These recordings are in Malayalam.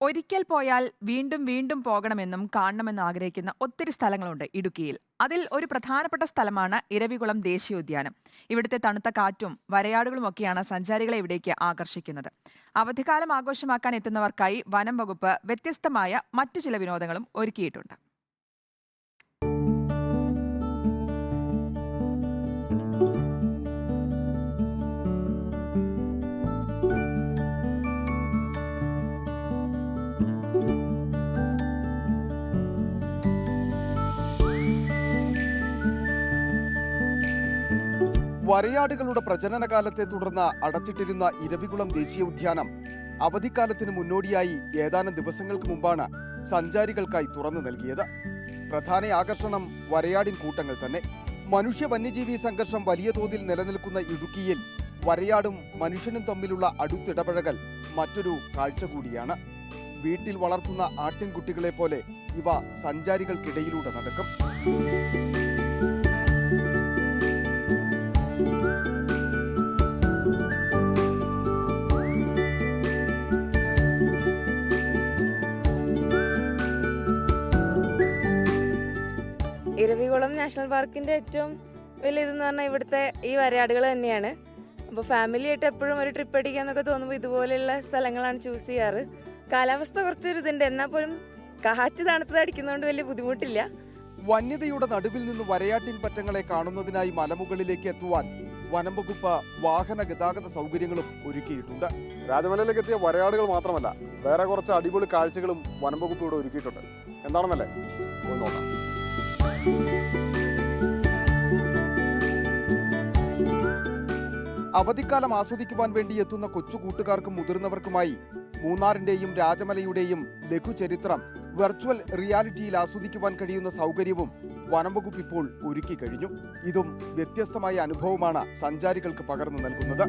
ഒരിക്കൽ പോയാൽ വീണ്ടും വീണ്ടും പോകണമെന്നും കാണണമെന്നും ആഗ്രഹിക്കുന്ന ഒത്തിരി സ്ഥലങ്ങളുണ്ട് ഇടുക്കിയിൽ. അതിൽ ഒരു പ്രധാനപ്പെട്ട സ്ഥലമാണ് ഇരവികുളം ദേശീയോദ്യാനം. ഇവിടുത്തെ തണുത്ത കാറ്റും വരയാടുകളും ഒക്കെയാണ് സഞ്ചാരികളെ ഇവിടേക്ക് ആകർഷിക്കുന്നത്. അവധിക്കാലം ആഘോഷമാക്കാൻ എത്തുന്നവർക്കായി വനം വകുപ്പ് വ്യത്യസ്തമായ മറ്റു ചില വിനോദങ്ങളും ഒരുക്കിയിട്ടുണ്ട്. വരയാടുകളുടെ പ്രജനനകാലത്തെ തുടർന്ന് അടച്ചിട്ടിരുന്ന ഇരവികുളം ദേശീയ ഉദ്യാനം അവധിക്കാലത്തിന് മുന്നോടിയായി ഏതാനും ദിവസങ്ങൾക്ക് മുമ്പാണ് സഞ്ചാരികൾക്കായി തുറന്നു നൽകിയത്. പ്രധാന ആകർഷണം വരയാടിൻ കൂട്ടങ്ങൾ തന്നെ. മനുഷ്യ വന്യജീവി സംഘർഷം വലിയ തോതിൽ നിലനിൽക്കുന്ന ഇടുക്കിയിൽ വരയാടും മനുഷ്യനും തമ്മിലുള്ള അടുത്തിടപഴകൽ മറ്റൊരു കാഴ്ച കൂടിയാണ്. വീട്ടിൽ വളർത്തുന്ന ആട്ടിൻകുട്ടികളെ പോലെ ഇവ സഞ്ചാരികൾക്കിടയിലൂടെ നടക്കും. ഇരവികുളം നാഷണൽ പാർക്കിന്റെ ഏറ്റവും വലിയ ഇതെന്ന് പറഞ്ഞാൽ ഇവിടുത്തെ ഈ വരയാടുകൾ തന്നെയാണ്. അപ്പോൾ ഫാമിലി ആയിട്ട് എപ്പോഴും ഒരു ട്രിപ്പ് അടിക്കാന്നൊക്കെ തോന്നുമ്പോൾ ഇതുപോലെയുള്ള സ്ഥലങ്ങളാണ് ചൂസ് ചെയ്യാറ്. കാലാവസ്ഥ കുറച്ചൊരു ഇതുണ്ട് എന്നാൽ പോലും കാറ്റ് തണുത്തത് അടിക്കുന്നതുകൊണ്ട് വലിയ ബുദ്ധിമുട്ടില്ല. വന്യതയുടെ നടുവിൽ നിന്ന് വരയാട്ടിൻ പറ്റങ്ങളെ കാണുന്നതിനായി മലമുകളിലേക്ക് എത്തുവാൻ വനംവകുപ്പ് വാഹന ഗതാഗത സൗകര്യങ്ങളും ഒരുക്കിയിട്ടുണ്ട്. രാജമലയിലേക്ക് എത്തിയ വരയാടുകൾ മാത്രമല്ല വേറെ കുറച്ച് അടിപൊളി കാഴ്ചകളും വനംവകുപ്പ് ഇവിടെ ഒരുക്കിയിട്ടുണ്ട്. എന്താണെന്നല്ലേ? പോയി നോക്കാം. അവധിക്കാലം ആസ്വദിക്കുവാൻ വേണ്ടി എത്തുന്ന കൊച്ചു കൂട്ടുകാർക്കും മുതിർന്നവർക്കുമായി മൂന്നാറിന്റെയും രാജമലയുടെയും ലഘുചരിത്രം വെർച്വൽ റിയാലിറ്റിയിൽ ആസ്വദിക്കുവാൻ കഴിയുന്ന സൗകര്യവും വനംവകുപ്പ് ഇപ്പോൾ ഒരുക്കി കഴിഞ്ഞു ഇതും വ്യത്യസ്തമായ അനുഭവമാണ് സഞ്ചാരികൾക്ക് പകർന്നു നൽകുന്നത്.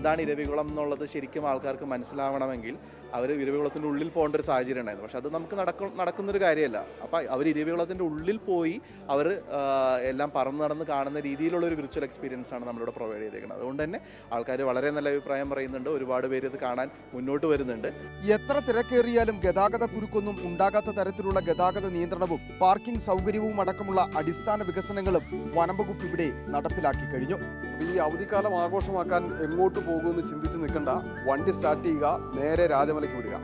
എന്താണ് ഇരവികുളം എന്നുള്ളത് ശരിക്കും ആൾക്കാർക്ക് മനസ്സിലാവണമെങ്കിൽ അവർ ഇരവികുളത്തിന്റെ ഉള്ളിൽ പോകേണ്ട ഒരു സാഹചര്യം ഉണ്ടായിരുന്നു. പക്ഷെ അത് നമുക്ക് നടക്കും നടക്കുന്നൊരു കാര്യമല്ല. അപ്പോൾ അവർ ഇരവികുളത്തിന്റെ ഉള്ളിൽ പോയി അവർ എല്ലാം പറന്ന് നടന്ന് കാണുന്ന രീതിയിലുള്ള ഒരു വിർച്വൽ എക്സ്പീരിയൻസ് ആണ് നമ്മളിവിടെ പ്രൊവൈഡ് ചെയ്തേക്കുന്നത്. അതുകൊണ്ട് തന്നെ ആൾക്കാർ വളരെ നല്ല അഭിപ്രായം പറയുന്നുണ്ട്. ഒരുപാട് പേര് ഇത് കാണാൻ മുന്നോട്ട് വരുന്നുണ്ട്. എത്ര തിരക്കേറിയാലും ഗതാഗത കുരുക്കൊന്നും ഉണ്ടാകാത്ത തരത്തിലുള്ള ഗതാഗത നിയന്ത്രണവും പാർക്കിംഗ് സൗകര്യവും അടക്കമുള്ള അടിസ്ഥാന വികസനങ്ങളും വനംവകുപ്പ് ഇവിടെ നടപ്പിലാക്കി കഴിഞ്ഞു. ഈ അവധിക്കാലം ആഘോഷമാക്കാൻ എങ്ങോട്ട് പോകുമെന്ന് ചിന്തിച്ച് നിൽക്കണ്ട. വണ്ടി സ്റ്റാർട്ട് ചെയ്യുക നേരെ രാജമലയ്ക്ക് വിടുക.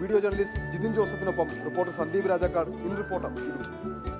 Video journalist Jithin ജോസഫിനൊപ്പം reporter Sandeep Rajakkad. In reporter Idukki